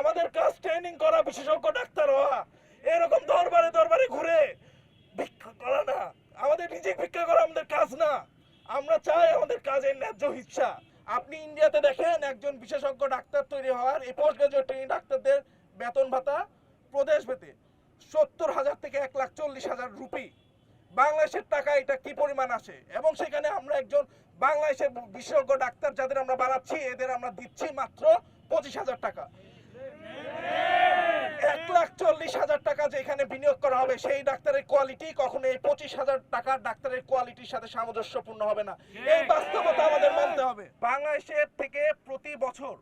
আমাদের কাজ ট্রেনিং করা বিশেষজ্ঞ ডাক্তার হওয়া, এরকম দরবারে দরবারে ঘুরে ভিক্ষা করা না। আমাদের নিজে ভিক্ষা করা আমাদের কাজ না। আমরা চাই আমাদের কাজের ন্যায্য হিসা। আপনি ইন্ডিয়াতে দেখেন, একজন বিশেষজ্ঞ ডাক্তার তৈরি হওয়ার, এই পোস্ট গ্রাজুয়েট ট্রেনিং ডাক্তারদের বেতন ভাতা প্রদেশ পেতে সত্তর হাজার থেকে এক লাখ চল্লিশ হাজার রুপি। বাংলাদেশের টাকা এটা কি পরিমাণ আসে? এবং সেখানে আমরা একজন বাংলাদেশের বিশেষজ্ঞ ডাক্তার যাদের আমরা বাড়াচ্ছি, এদের আমরা দিচ্ছি মাত্র পঁচিশ হাজার টাকা। চল্লিশ হাজার টাকা যে এখানে বিনিয়োগ করা হবে, সেই ডাক্তারের কোয়ালিটি কখনো এই পঁচিশ হাজার টাকার ডাক্তারের কোয়ালিটির সাথে সামঞ্জস্যপূর্ণ হবে না। এই বাস্তবতা আমাদের মানতে হবে। বাংলাদেশের থেকে প্রতি বছর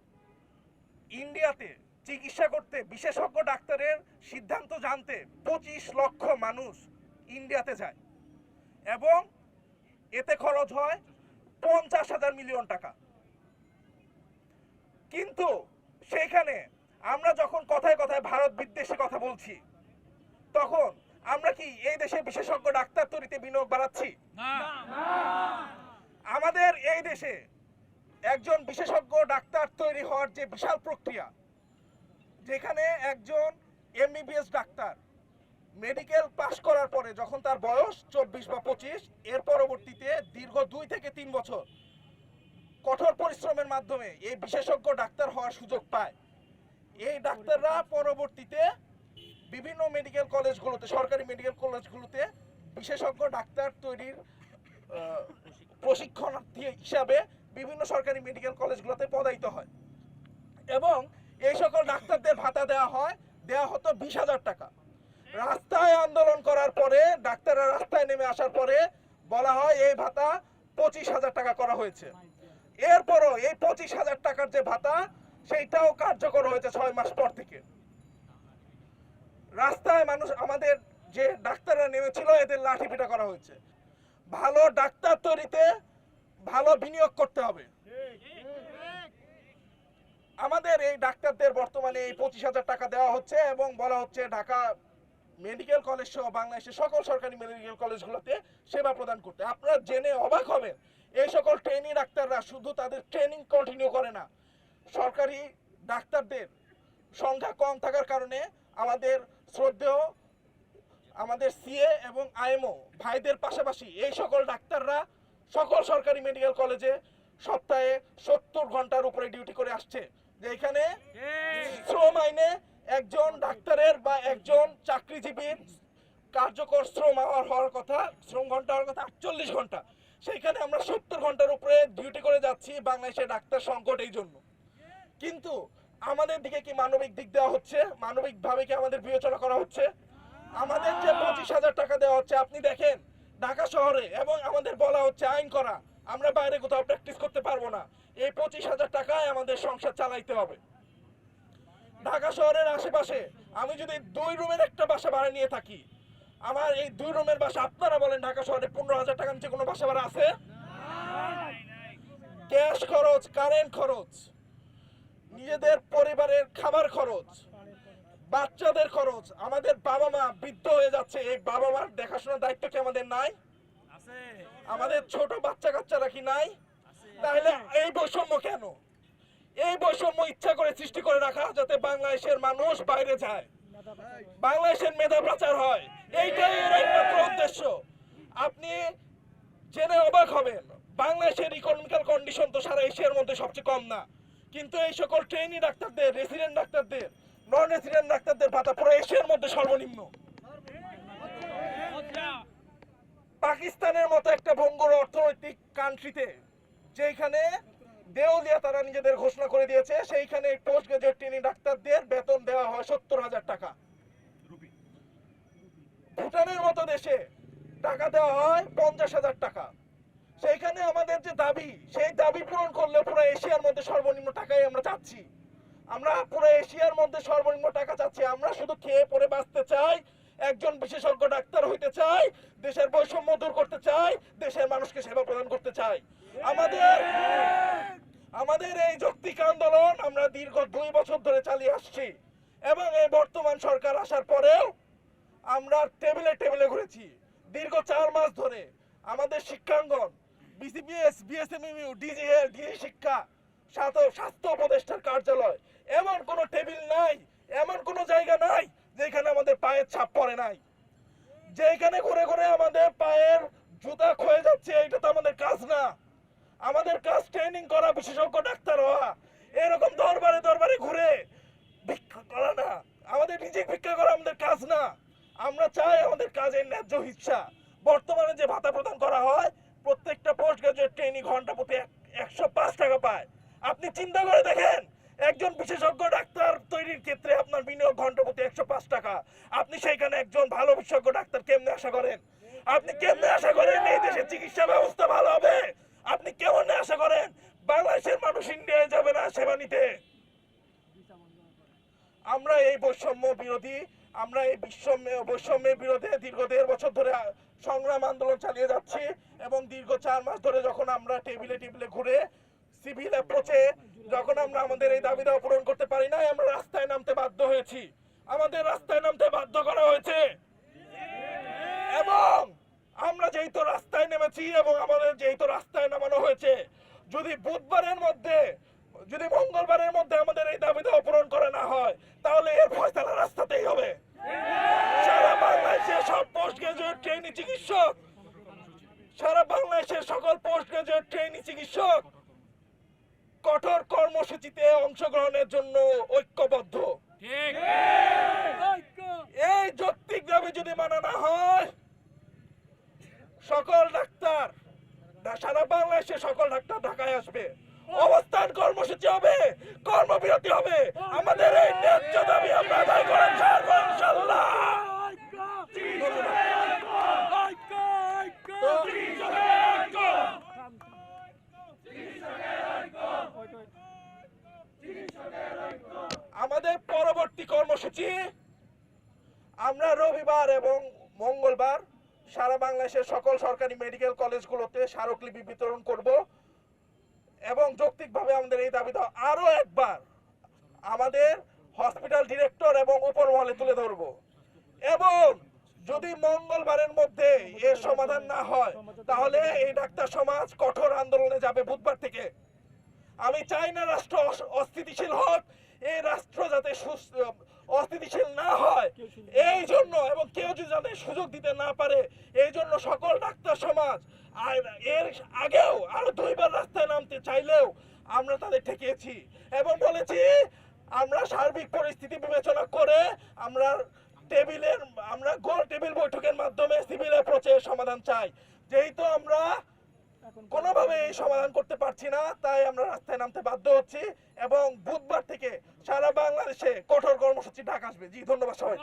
ইন্ডিয়াতে চিকিৎসা করতে বিশেষজ্ঞ ডাক্তারের সিদ্ধান্ত জানতে পঁচিশ লক্ষ মানুষ ইন্ডিয়াতে যায় এবং এতে খরচ হয় পঞ্চাশ হাজার মিলিয়ন টাকা। কিন্তু সেইখানে আমরা যখন কথায় কথায় ভারত বিদ্বেষে কথা বলছি তখন আমরা কি এই দেশে বিশেষজ্ঞ ডাক্তার তৈরিতে বিনিয়োগ বাড়াচ্ছি? আমাদের এই দেশে একজন বিশেষজ্ঞ ডাক্তার তৈরি হওয়ার যে বিশাল প্রক্রিয়া যেখানে একজন এমবিবিএস ডাক্তার মেডিকেল পাশ করার পরে যখন তার বয়স চব্বিশ বা পঁচিশ এর পরবর্তীতে দীর্ঘ দুই থেকে তিন বছর কঠোর পরিশ্রমের মাধ্যমে এই বিশেষজ্ঞ ডাক্তার হওয়ার সুযোগ পায়। এই ডাক্তাররা পরবর্তীতে বিভিন্ন মেডিকেল কলেজগুলোতে সরকারি মেডিকেল কলেজগুলোতে বিশেষজ্ঞ ডাক্তার তৈরির প্রশিক্ষণার্থী হিসাবে বিভিন্ন সরকারি মেডিকেল কলেজগুলোতে পদায়িত হয়। এবং এই সকল ডাক্তারদের ভাতা দেওয়া হয় দেওয়া হতো বিশ হাজার টাকা। রাস্তায় আন্দোলন করার পরে, ডাক্তাররা রাস্তায় নেমে আসার পরে বলা হয়, এই ভাতা পঁচিশ হাজার টাকা করা হয়েছে। এরপরও এই পঁচিশ হাজার টাকার যে ভাতা সেইটাও কার্যকর হয়েছে ছয় মাস পর থেকে। রাস্তায় মানুষ, আমাদের যে ডাক্তাররা নেমেছিল, এদের লাঠি পিটা করা হয়েছে। ভালো ডাক্তার তৈরিতে ভালো বিনিয়োগ করতে হবে। আমাদের এই ডাক্তারদের বর্তমানে এই পঁচিশ হাজার টাকা দেওয়া হচ্ছে এবং বলা হচ্ছে ঢাকা মেডিকেল কলেজ সহ বাংলাদেশের সকল সরকারি মেডিকেল কলেজগুলোতে সেবা প্রদান করতে। আপনারা জেনে অবাক হবেন, এই সকল ট্রেনিং ডাক্তাররা শুধু তাদের ট্রেনিং কন্টিনিউ করে না সরকারি ডাক্তারদের সংখ্যা কম থাকার কারণে আমাদের শ্রদ্ধেয় আমাদের সিএ এবং আইএমও ভাইদের পাশাপাশি এই সকল ডাক্তাররা সকল সরকারি মেডিকেল কলেজে সপ্তাহে সত্তর ঘণ্টার উপরে ডিউটি করে আসছে। যে এখানে শ্রম আইনে একজন ডাক্তারের বা একজন চাকরিজীবীর কার্যকর শ্রম আওয়ার হওয়ার কথা, শ্রম ঘণ্টা হওয়ার কথা আটচল্লিশ ঘণ্টা। সেইখানে আমরা সত্তর ঘণ্টার উপরে ডিউটি করে যাচ্ছি বাংলাদেশে ডাক্তার সংকট এই জন্য। কিন্তু আমাদের দিকে কি মানবিক দিক দেওয়া হচ্ছে? মানবিক ভাবে কি আমাদের বিবেচনা করা হচ্ছে? আমাদের যে পঁচিশ হাজার টাকা দেওয়া হচ্ছে আপনি দেখেন ঢাকা শহরে এবং আমাদের বলা হচ্ছে আইন করা আমরা বাইরে কোথাও প্র্যাকটিস করতে পারব না। এই পঁচিশ হাজার টাকায় আমাদের সংসার চালাইতে হবে। ঢাকা শহরের আশেপাশে আমি যদি দুই রুমের একটা বাসা ভাড়া নিয়ে থাকি আমার এই দুই রুমের বাসা আপনারা বলেন ঢাকা শহরে পনেরো হাজার টাকা নিচে কোনো বাসা ভাড়া আছে? গ্যাস খরচ কারেন্ট খরচ। নিজেদের পরিবারের খাবার খরচ বাচ্চাদের খরচ আমাদের বাবা মা বৃদ্ধ হয়ে যাচ্ছে। এই বাবা মার দেখাশোনার দায়িত্ব কি আমাদের নাই? আমাদের ছোট বাচ্চা কাচ্চারা কি নাই? তাহলে এই বৈষম্য কেন? এই বৈষম্য ইচ্ছা করে সৃষ্টি করে রাখা যাতে বাংলাদেশের মানুষ বাইরে যায়। বাংলাদেশের মেধা প্রচার হয়। এইটাই এর একমাত্র উদ্দেশ্য। আপনি জেনে অবাক হবেন বাংলাদেশের ইকোনমিক্যাল কন্ডিশন তো সারা এশিয়ার মধ্যে সবচেয়ে কম না। কিন্তু এই সকল ট্রেনি ডাক্তারদের রেসিডেন্ট ডাক্তারদের নন রেসিডেন্ট ডাক্তারদের ভাতা পুরো এশিয়ার মধ্যে সর্বনিম্ন। পাকিস্তানের মতো একটা ভঙ্গুর অর্থনৈতিক কান্ট্রিতে যেখানে দেওলিয়া তারা নিজেদের ঘোষণা করে দিয়েছে, সেইখানে পোস্ট গ্রাজুয়েট ট্রেনিং ডাক্তারদের বেতন দেওয়া হয় সত্তর হাজার টাকা। ভুটানের মতো দেশে টাকা দেওয়া হয় পঞ্চাশ হাজার টাকা। সেইখানে আমাদের যে দাবি, সেই দাবি পূরণ করলে পুরো এশিয়ার মধ্যে সর্বনিম্ন টাকাই আমরা চাচ্ছি। আমরা পুরো এশিয়ার মধ্যে সর্বনিম্ন টাকা চাচ্ছি। আমরা শুধু খেয়ে পরে বাঁচতে চাই, একজন বিশেষজ্ঞ ডাক্তার হইতে চাই, দেশের বৈষম্য দূর করতে চাই, দেশের মানুষকে সেবা প্রদান করতে চাই। আমাদের আমাদের এই যৌক্তিক আন্দোলন আমরা দীর্ঘ দুই বছর ধরে চালিয়ে আসছি এবং এই বর্তমান সরকার আসার পরেও আমরা টেবিলে টেবিলে ঘুরেছি। দীর্ঘ চার মাস ধরে আমাদের শিক্ষাঙ্গন বিসিবিএস, বিএসএমইউ, ডিজিএল ডিজি শিক্ষা, স্বাস্থ্য উপদেষ্টার কার্যালয়। এমন কোনো টেবিল নাই, এমন কোনো জায়গা নাই যেখানে আমাদের পায়ের ছাপ পড়ে নাই। যেখানে ঘুরে ঘুরে আমাদের পায়ের জুতা ক্ষয়ে যাচ্ছে এটা তো আমাদের কাজ না। আমাদের কাজ ট্রেনিং করা, বিশেষজ্ঞ ডাক্তার হওয়া। এরকম দরবারে দরবারে ঘুরে ভিক্ষা করা না। আমাদের নিজে ভিক্ষা করা আমাদের কাজ না। আমরা চাই আমাদের কাজের ন্যায্য ইচ্ছা বর্তমানে যে ভাতা প্রদান করা হয় প্রত্যেকটা পোস্ট গ্রাজুয়েট ট্রেনিং ঘণ্টা প্রতি একশো পাঁচ টাকা পায়। আপনি চিন্তা করে দেখেন, একজন বিশেষজ্ঞ ডাক্তার তৈরির ক্ষেত্রে আপনার বিনিয়োগ ঘণ্টা প্রতি একশো পাঁচ টাকা। আপনি সেইখানে একজন ভালো বিশেষজ্ঞ ডাক্তার কেমনে আশা করেন? আপনি কেমনে আশা করেন এই দেশের চিকিৎসা ব্যবস্থা ভালো হবে? আপনি কেমন আশা করেন বাংলাদেশের মানুষ ইন্ডিয়ায় যাবে না সেবা নিতে? আমরা এই বৈষম্য বিরোধী আমরা এই বিশ্বম্য বৈষম্যের বিরুদ্ধে দীর্ঘ দেড় বছর ধরে সংগ্রাম আন্দোলন চালিয়ে যাচ্ছি এবং দীর্ঘ চার মাস ধরে যখন আমরা টেবিলে টেবিলে ঘুরে সিভিল অ্যাপ্রোচে যখন আমরা আমাদের এই দাবি দাওয়া পূরণ করতে পারি না আমরা রাস্তায় নামতে বাধ্য হয়েছি। আমাদের রাস্তায় নামতে বাধ্য করা হয়েছে। এবং আমরা যেহেতু রাস্তায় নেমেছি এবং আমাদের যেহেতু রাস্তায় নামানো হয়েছে, যদি বুধবারের মধ্যে যদি মঙ্গলবারের মধ্যে আমাদের এই দাবি দেওয়া পূরণ করা না হয় তাহলে এর ফয়সালা রাস্তাতেই হবে। সারা বাংলাদেশের সব পোস্ট গ্রাজুয়েট ট্রেনি চিকিৎসক। সারা বাংলাদেশের সকল পোস্ট গ্রাজুয়েট ট্রেনি চিকিৎসক কঠোর কর্মসূচিতে অংশগ্রহণের জন্য ঐক্যবদ্ধ। এই যৌক্তিক দাবি যদি মানা না হয় সকল ডাক্তার সারা বাংলাদেশে সকল ডাক্তার ঢাকায় আসবে। অবস্থান কর্মসূচি হবে, কর্মবিরতি হবে। আমাদের এই ন্যায্য দাবি আমরা আদায় আমাদের পরবর্তী কর্মসূচি, আমরা রবিবার এবং মঙ্গলবার সারা বাংলাদেশের সকল সরকারি মেডিকেল কলেজগুলোতে স্মারকলিপি বিতরণ করব। এবং যৌক্তিকভাবে আমাদের এই দাবি দেওয়া আরও একবার আমাদের হসপিটাল ডিরেক্টর এবং উপর মহলে তুলে ধরব। এবং যদি মঙ্গলবারের মধ্যে এর সমাধান না হয়, তাহলে এই ডাক্তার সমাজ কঠোর আন্দোলনে যাবে বুধবার থেকে। আমি চাই না রাষ্ট্র অস্থিতিশীল হোক, এই রাষ্ট্র যাতে সুস- অস্থিতিশীল না হয়। এই জন্য এবং কেউ যদি যাতে সুযোগ দিতে না পারে এই জন্য সকল ডাক্তার সমাজ এর আগেও আরও দুইবার রাস্তায় নামতে চাইলেও আমরা তাদের ঠেকিয়েছি। এবং বলেছি আমরা সার্বিক পরিস্থিতি বিবেচনা করে আমরা টেবিলের আমরা গোল টেবিল বৈঠকের মাধ্যমে সিভিল অ্যাপ্রোচের সমাধান চাই। যেহেতু আমরা কোনোভাবে এই সমাধান করতে পারছি না তাই আমরা রাস্তায় নামতে বাধ্য হচ্ছি এবং বুধবার থেকে সারা বাংলাদেশে কঠোর কর্মসূচি ঢাক আসবে। জি ধন্যবাদ সবাই